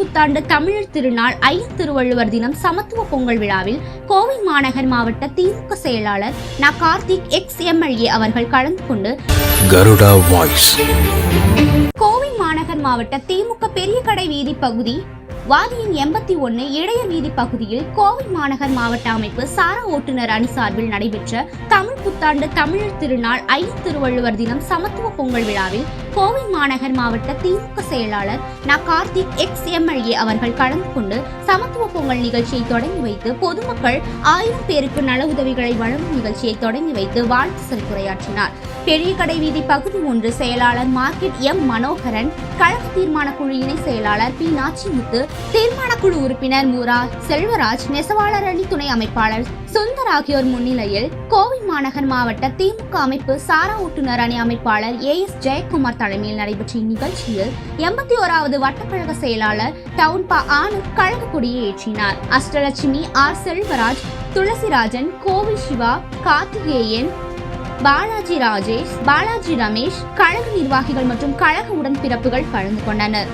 புத்தாண்டு தமிழர் திருநாள் ஐயன் திருவள்ளுவர் தினம் சமத்துவ பொங்கல் விழாவில் கோவை மாநகர் மாவட்ட திமுக செயலாளர் ந கார்த்திக் எக்ஸ் எம்எல்ஏ அவர்கள் கலந்து கொண்டு Garuda Voice. கோவை மாநகர் மாவட்ட திமுக பெரிய கடை வீதி பகுதி வாதியின் எண்பத்தி ஒன்று இடைய வீதி பகுதியில் கோவை மாநகர் மாவட்ட அமைப்பு சாரா ஓட்டுநர் அணி சார்பில் நடைபெற்ற தமிழ் புத்தாண்டு தமிழர் திருநாள் ஐ திருவள்ளுவர் தினம் சமத்துவ பொங்கல் விழாவில் கோவை மாநகர் மாவட்ட திமுக செயலாளர் ந கார்த்திக் எக்ஸ் எம்எல்ஏ அவர்கள் கலந்து கொண்டு சமத்துவ பொங்கல் நிகழ்ச்சியை தொடங்கி வைத்து பொதுமக்கள் ஆயிரம் பேருக்கு நல உதவிகளை வழங்கும் நிகழ்ச்சியை தொடங்கி வைத்து வாழ்த்து சிறப்புரையாற்றினார். பெரிய கடை வீதி பகுதி ஒன்று செயலாளர் மார்க்கெட் எம் மனோகரன் கழக தீர்மான குழு இணை செயலாளர் பி நாச்சிமுத்து தீர்மான குழு உறுப்பினர் மூரா செல்வராஜ் நெசவாளர் அணி துணை அமைப்பாளர் சுந்தர் ஆகியோர் முன்னிலையில் கோவை மாநகர் மாவட்ட திமுக அமைப்பு சாரா ஓட்டுநர் அணி அமைப்பாளர் ஏ எஸ் ஜெயக்குமார் தலைமையில் நடைபெற்ற இந்நிகழ்ச்சியில் எண்பத்தி ஓராவது வட்டக்கழக செயலாளர் டவுன் பா ஆனந்த் கழக கொடியை ஏற்றினார் அஷ்டலட்சுமி ஆர். செல்வராஜ் துளசிராஜன் கோவில் சிவா கார்த்திகேயன் பாலாஜி ராஜேஷ் பாலாஜி ரமேஷ் கழக நிர்வாகிகள் மற்றும் கழக உடன்பிறப்புகள் கலந்து கொண்டனர்.